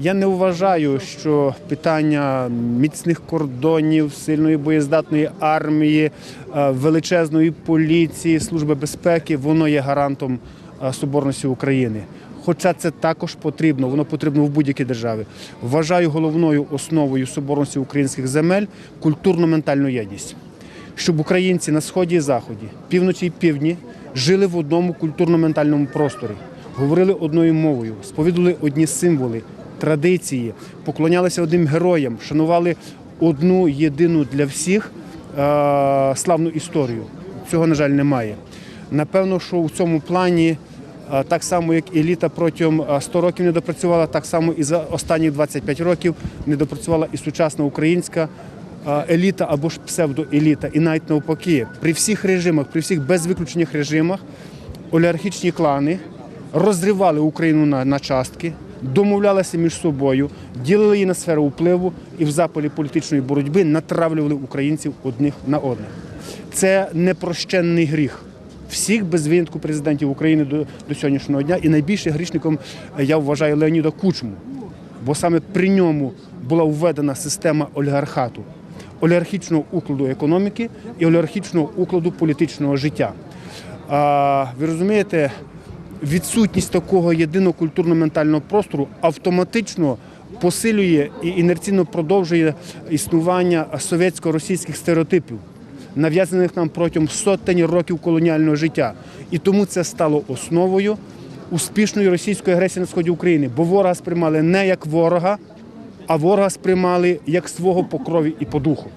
Я не вважаю, що питання міцних кордонів, сильної боєздатної армії, е, величезної поліції, служби безпеки, воно є гарантом е, соборності України. Хоча це також потрібно, воно потрібно в будь-якій державі. Вважаю головною основою соборності українських земель культурно-ментальну єдність щоб українці на сході і заході, півночі і півдні жили в одному культурно-ментальному просторі, говорили одною мовою, сповідували одні символи, традиції, поклонялися одним героям, шанували одну єдину для всіх е- славну історію. Цього, на жаль, немає. Напевно, що у цьому плані. е, Так само, як еліта протягом е, 100 років не допрацювала, так само і за останні 25 років не допрацювала і сучасна українська е, еліта або ж псевдоеліта. І навіть навпаки, при всіх режимах, при всіх безвиключених режимах, олігархічні клани розривали Україну на, на частки, домовлялися між собою, ділили її на сферу впливу і в запалі політичної боротьби натравлювали українців одних на одних. Це непрощенний гріх. Всіх без винятку президентів України до, до сьогоднішнього дня. І найбільшим грішником е, я вважаю Леоніда Кучму, бо саме при ньому була введена система олігархату, олігархічного укладу економіки і олігархічного укладу політичного життя. А, ви розумієте, відсутність такого єдиного культурно-ментального простору автоматично посилює і інерційно продовжує існування совєтсько-російських стереотипів, нав'язаних нам протягом сотень років колоніального життя. І тому це стало основою успішної російської агресії на сході України, бо ворога сприймали не як ворога, а ворога сприймали як свого по крові і по духу.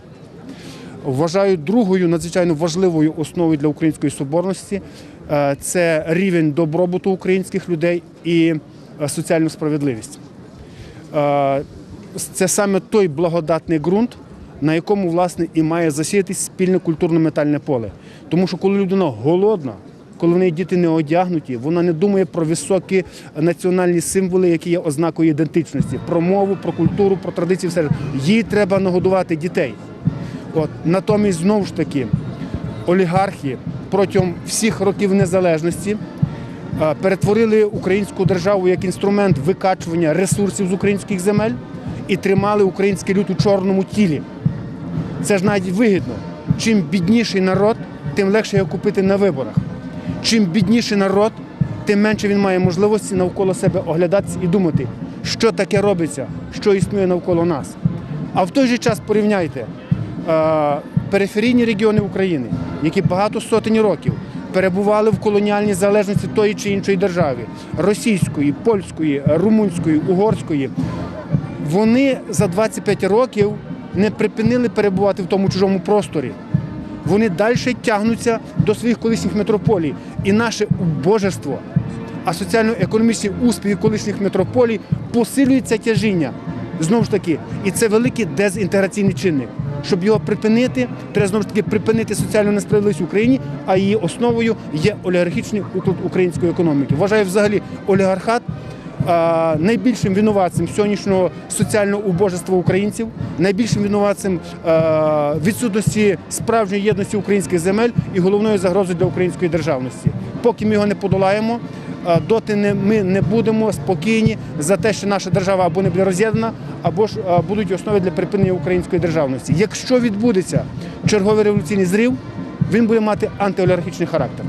Вважаю другою надзвичайно важливою основою для української соборності це рівень добробуту українських людей і е, соціальну справедливість. Е, Це саме той благодатний ґрунт, на якому власне і має засіятись спільне культурно-метальне поле. Тому що коли людина голодна, коли в неї діти не одягнуті, вона не думає про високі національні символи, які є ознакою ідентичності, про мову, про культуру, про традиції. Все їй треба нагодувати дітей. От натомість знову ж таки олігархи протягом всіх років незалежності е, перетворили українську державу як інструмент викачування ресурсів з українських земель і тримали український люд у чорному тілі. Це ж навіть вигідно. Чим бідніший народ, тим легше його купити на виборах. Чим бідніший народ, тим менше він має можливості навколо себе оглядатися і думати, що таке робиться, що існує навколо нас. А в той же час порівняйте е, периферійні регіони України, які багато сотень років перебували в колоніальній залежності тої чи іншої держави російської, польської, румунської, угорської. Вони за 25 років не припинили перебувати в тому чужому просторі. Вони далі тягнуться до своїх колишніх метрополій. І наше убожество, а соціально-економічні успіхи колишніх метрополій посилюється тяжіння. Знову ж таки, і це великий дезінтеграційний чинник. Щоб його припинити, треба знову ж таки припинити соціальну несправедливість в Україні, а її основою є олігархічний уклад української економіки. Вважаю, взагалі, олігархат найбільшим винуватцем сьогоднішнього соціального убожества українців, найбільшим винуватцем відсутності справжньої єдності українських земель і головною загрозою для української державності. Поки ми його не подолаємо, доти не, ми не будемо спокійні за те, що наша держава або не буде роз'єднана, або ж будуть основи для припинення української державності. Якщо відбудеться черговий революційний зрив, він буде мати антиолігархічний характер.